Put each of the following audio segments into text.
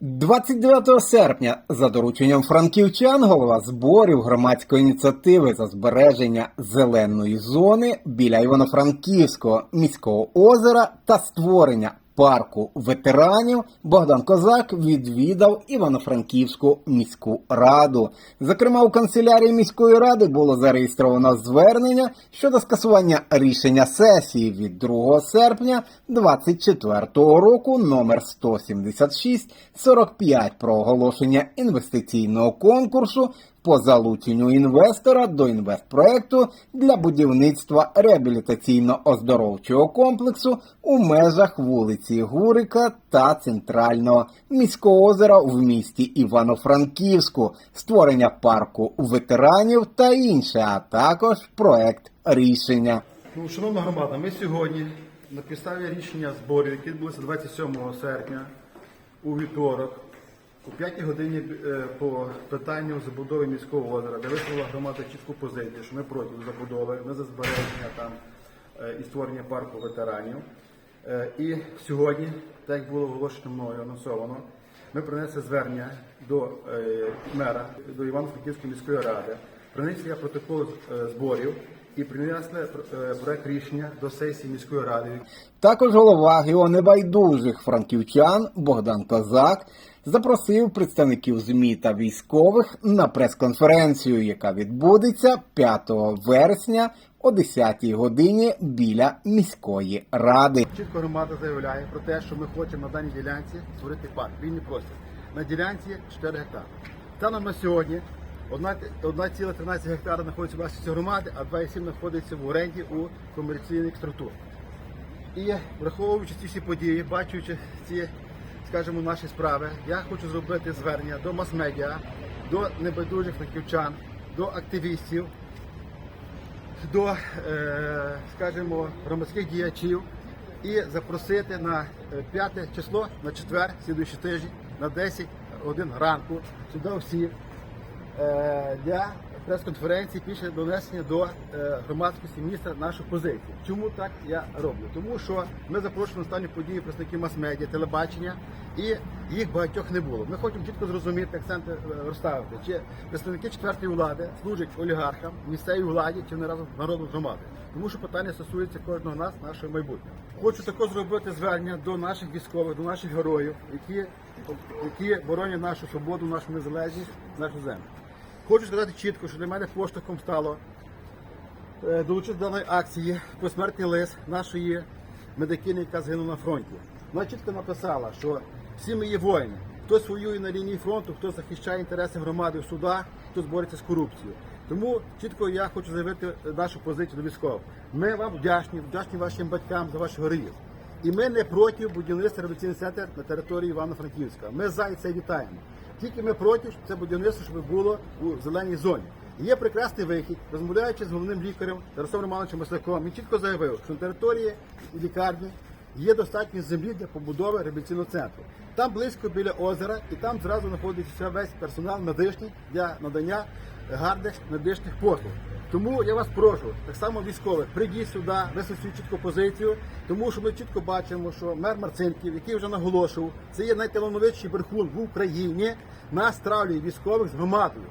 29 серпня за дорученням франківчан голова зборів громадської ініціативи за збереження зеленої зони біля Івано-Франківського міського озера та створення парку ветеранів Богдан Козак відвідав Івано-Франківську міську раду. Зокрема, у канцелярії міської ради було зареєстровано звернення щодо скасування рішення сесії від 2 серпня 2024 року номер 176 45 про оголошення інвестиційного конкурсу по залученню інвестора до інвестпроекту для будівництва реабілітаційно-оздоровчого комплексу у межах вулиці Гурика та центрального міського озера в місті Івано-Франківську, створення парку ветеранів та інше, а також проект рішення. Ну, шановна громада, ми сьогодні на підставі рішення зборів, які відбулися 27 серпня у вівторок, о 5 годині е, по питанню забудови міського озера, де висловила громада чітку позицію, що ми проти забудови, ми за збереження там е, і створення парку ветеранів. Е, І сьогодні, так як було оголошено мною, анонсовано, ми принесли звернення до мера, до Івано-Франківської міської ради, принесли протокол е, зборів і принесли е, проект рішення до сесії міської ради. Також голова його небайдужих франківчан Богдан Козак запросив представників ЗМІ та військових на прес-конференцію, яка відбудеться 5 вересня о 10 годині біля міської ради. Чітко громада заявляє про те, що ми хочемо на даній ділянці створити парк. Вільний простір. На ділянці 4 гектари. Станом на сьогодні 1,13 гектара знаходиться в власності громади, а 2,7 знаходиться в оренді у комерційних структур. І враховуючи ці всі події, бачучи ці, скажімо, наші справи, я хочу зробити звернення до мас-медіа, до небайдужих франківчан, до активістів, до, е, скажімо, громадських діячів і запросити на е, 5 число, на четвер, слідуючий тиждень, на 10 годин ранку сюди всіх е, для прес-конференції після донесення до е, громадськості міністра нашу позицію. Чому так я роблю? Тому що ми запрошуємо останні події представників мас-медіа, телебачення, і їх багатьох не було. Ми хочемо чітко зрозуміти, акценти е, розставити, чи представники четвертої влади служать олігархам, місцевій владі, чи вони разом з народом громади. Тому що питання стосується кожного нас, нашого майбутнього. Хочу також зробити звернення до наших військових, до наших героїв, які, які боронять нашу свободу, нашу незалежність, нашу землю. Хочу сказати чітко, що для мене поштовхом стало е, долучитися до даної акції посмертний лист нашої медикині, яка загинула на фронті. Вона чітко написала, що всі ми є воїни. Хтось воює на лінії фронту, хтось захищає інтереси громади в судах, хтось бореться з корупцією. Тому чітко я хочу заявити нашу позицію до військових. Ми вам вдячні, вдячні вашим батькам за ваших героїв. І ми не проти будівництва революційний центр на території Івано-Франківська. Ми за і це вітаємо. Тільки ми проти, щоб це будівництво, щоб було у зеленій зоні. Є прекрасний вихід, розмовляючи з головним лікарем Тарасом Романовичем Масляком, він чітко заявив, що на території лікарні є достатньо землі для побудови реабілітаційного центру. Там близько біля озера, і там зразу знаходиться весь персонал медичний для надання гарних медичних послуг. Тому я вас прошу, так само військових, прийдіть сюди, свою чітку позицію, тому що ми чітко бачимо, що мер Марцинків, який вже наголошував, це є найталановитіший верхун в Україні, нас травлює військових з громадою.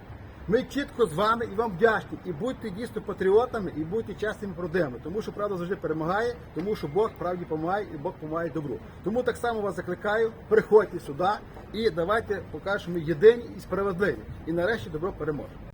Ми чітко з вами і вам вдячні. І будьте дійсно патріотами, і будьте чесними продами, тому що правда завжди перемагає, тому що Бог правді допомагає і Бог допомагає добру. Тому так само вас закликаю, приходьте сюди і давайте покажемо єдині і справедливі. І нарешті добро переможе.